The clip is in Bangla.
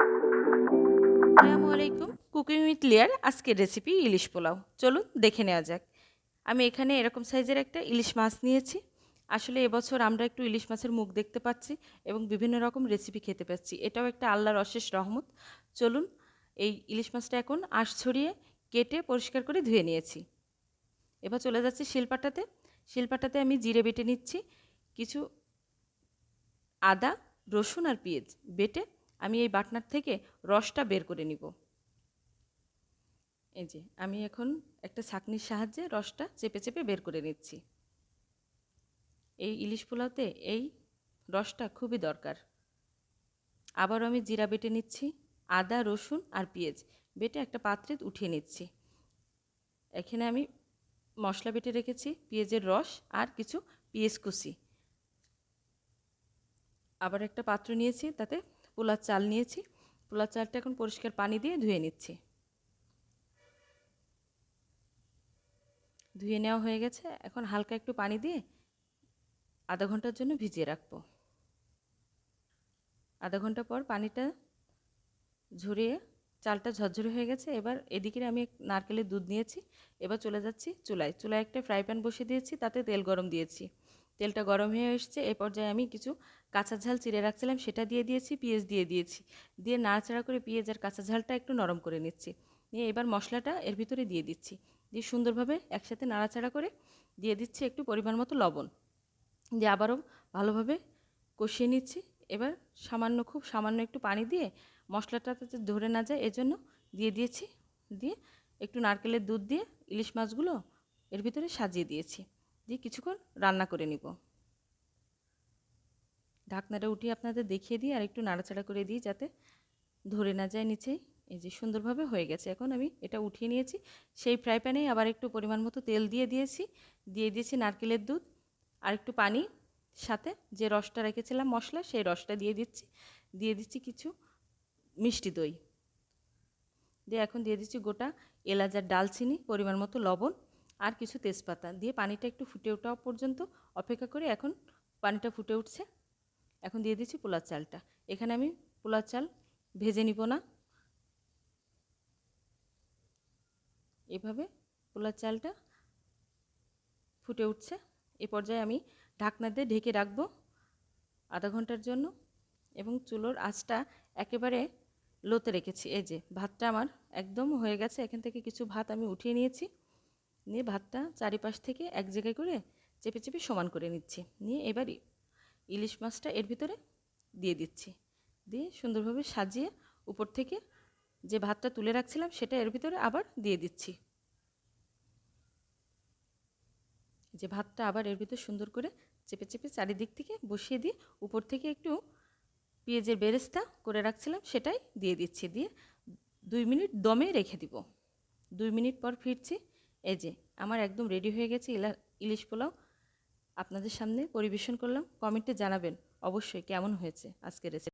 আসসালামু আলাইকুম। কুকিং উইথ লিয়ার আজকের রেসিপি ইলিশ পোলাও। চলুন দেখে নেওয়া যাক। আমি এখানে এরকম সাইজের একটা ইলিশ মাছ নিয়েছি। আসলে এবছর আমরা একটু ইলিশ মাছের মুখ দেখতে পাচ্ছি এবং বিভিন্ন রকম রেসিপি খেতে পাচ্ছি। এটাও একটা আল্লাহর অশেষ রহমত। চলুন, এই ইলিশ মাছটা এখন আঁশ ছড়িয়ে কেটে পরিষ্কার করে ধুয়ে নিয়েছি। এবার চলে যাচ্ছি শিলপাটাতে। শিলপাটাতে আমি জিরে বেটে নিচ্ছি, কিছু আদা, রসুন আর পেঁয়াজ বেটে আমি এই বাটনার থেকে রসটা বের করে নিব। এই যে, আমি এখন একটা ছাকনির সাহায্যে রসটা চেপে চেপে বের করে নিচ্ছি। এই ইলিশ পোলাওতে এই রসটা খুবই দরকার। আবারও আমি জিরা বেটে নিচ্ছি, আদা, রসুন আর পেঁয়াজ। বেটে একটা পাত্রে উঠিয়ে নিচ্ছি। এখানে আমি মশলা বেটে রেখেছি, পেঁয়াজের রস আর কিছু পেঁয়াজ কুচি। আবার একটা পাত্র নিয়েছি, তাতে পোলার চাল নিয়েছি। পোলার চালটা এখন পরিষ্কার পানি দিয়ে ধুয়ে নিচ্ছি। ধুয়ে নেওয়া হয়ে গেছে। এখন হালকা একটু পানি দিয়ে আধা ঘণ্টার জন্য ভিজিয়ে রাখব। আধা ঘণ্টা পর পানিটা ঝরিয়ে চালটা ঝরঝরে হয়ে গেছে। এবার এদিকে আমি নারকেলের দুধ নিয়েছি। এবার চলে যাচ্ছি চুলায়। চুলায় একটা ফ্রাই প্যান বসিয়ে দিয়েছি। তাতে তেল গরম দিয়েছি। তেলটা গরম হয়ে এসছে। এ পর্যায়ে আমি কিছু কাঁচা ঝাল চিড়ে রাখছিলাম, সেটা দিয়ে দিয়েছি, পেঁয়াজ দিয়ে দিয়েছি। দিয়ে নাড়াচাড়া করে পেঁয়াজ আর কাঁচা ঝালটা একটু নরম করে নিচ্ছি। নিয়ে এবার মশলাটা এর ভিতরে দিয়ে দিচ্ছি। দিয়ে সুন্দরভাবে একসাথে নাড়াচাড়া করে দিয়ে দিচ্ছি একটু পরিমাণ মতো লবণ। দিয়ে আবারও ভালোভাবে কষিয়ে নিচ্ছি। এবার সামান্য, খুব সামান্য একটু পানি দিয়ে মশলাটা যাতে ধরে না যায় এজন্য দিয়ে দিয়েছি। দিয়ে একটু নারকেলের দুধ দিয়ে ইলিশ মাছগুলো এর ভিতরে সাজিয়ে দিয়েছি। দিয়ে কিছুক্ষণ রান্না করে নিব। ঢাকনাটা উঠিয়ে আপনাদের দেখিয়ে দিই আর একটু নাড়াচাড়া করে দিই যাতে ধরে না যায় নিচেই এই যে সুন্দরভাবে হয়ে গেছে। এখন আমি এটা উঠিয়ে নিয়েছি। সেই ফ্রাই প্যানেই আবার একটু পরিমাণ মতো তেল দিয়ে দিয়েছি। দিয়ে দিয়েছি নারকেলের দুধ আর একটু পানি, সাথে যে রসটা রেখেছিলাম মশলা, সেই রসটা দিয়ে দিচ্ছি। দিয়ে দিচ্ছি কিছু মিষ্টি দই। দিয়ে এখন দিয়ে দিচ্ছি গোটা এলাচ আর ডালচিনি, পরিমাণ মতো লবণ। আর কিছু তেজপাতা দিয়ে পানিটা একটু ফুটে ওঠা পর্যন্ত অপেক্ষা করে এখন পানিটা ফুটে উঠছে। এখন দিয়ে দিচ্ছি পোলার চালটা। এখানে আমি পোলার চাল ভেজে নিব না। এভাবে পোলার চালটা ফুটে উঠছে। এ পর্যায়ে আমি ঢাকনা দিয়ে ঢেকে রাখব আধা ঘণ্টার জন্য এবং চুলোর আঁচটা একেবারে লোতে রেখেছি। এই যে ভাতটা আমার একদম হয়ে গেছে। এখান থেকে কিছু ভাত আমি উঠিয়ে নিয়েছি। নিয়ে ভাতটা চারিপাশ থেকে এক জায়গায় করে চেপে চেপে সমান করে নিচ্ছি। নিয়ে এবার ইলিশ মাছটা এর ভিতরে দিয়ে দিচ্ছি। দিয়ে সুন্দরভাবে সাজিয়ে উপর থেকে যে ভাতটা তুলে রাখছিলাম সেটা এর ভিতরে আবার দিয়ে দিচ্ছি। যে ভাতটা আবার এর ভিতরে সুন্দর করে চেপে চেপে চারিদিক থেকে বসিয়ে দিয়ে উপর থেকে একটু পেঁয়াজের বেরেস্তা করে রাখছিলাম সেটাই দিয়ে দিচ্ছি। দিয়ে দুই মিনিট দমে রেখে দিব। দুই মিনিট পর ফিরছি। এই যে, আমার একদম রেডি হয়ে গেছে ইলা, ইলিশ পোলাও। আপনাদের সামনে পরিবেশন করলাম। কমেন্টে জানাবেন অবশ্যই কেমন হয়েছে আজকের রেসিপি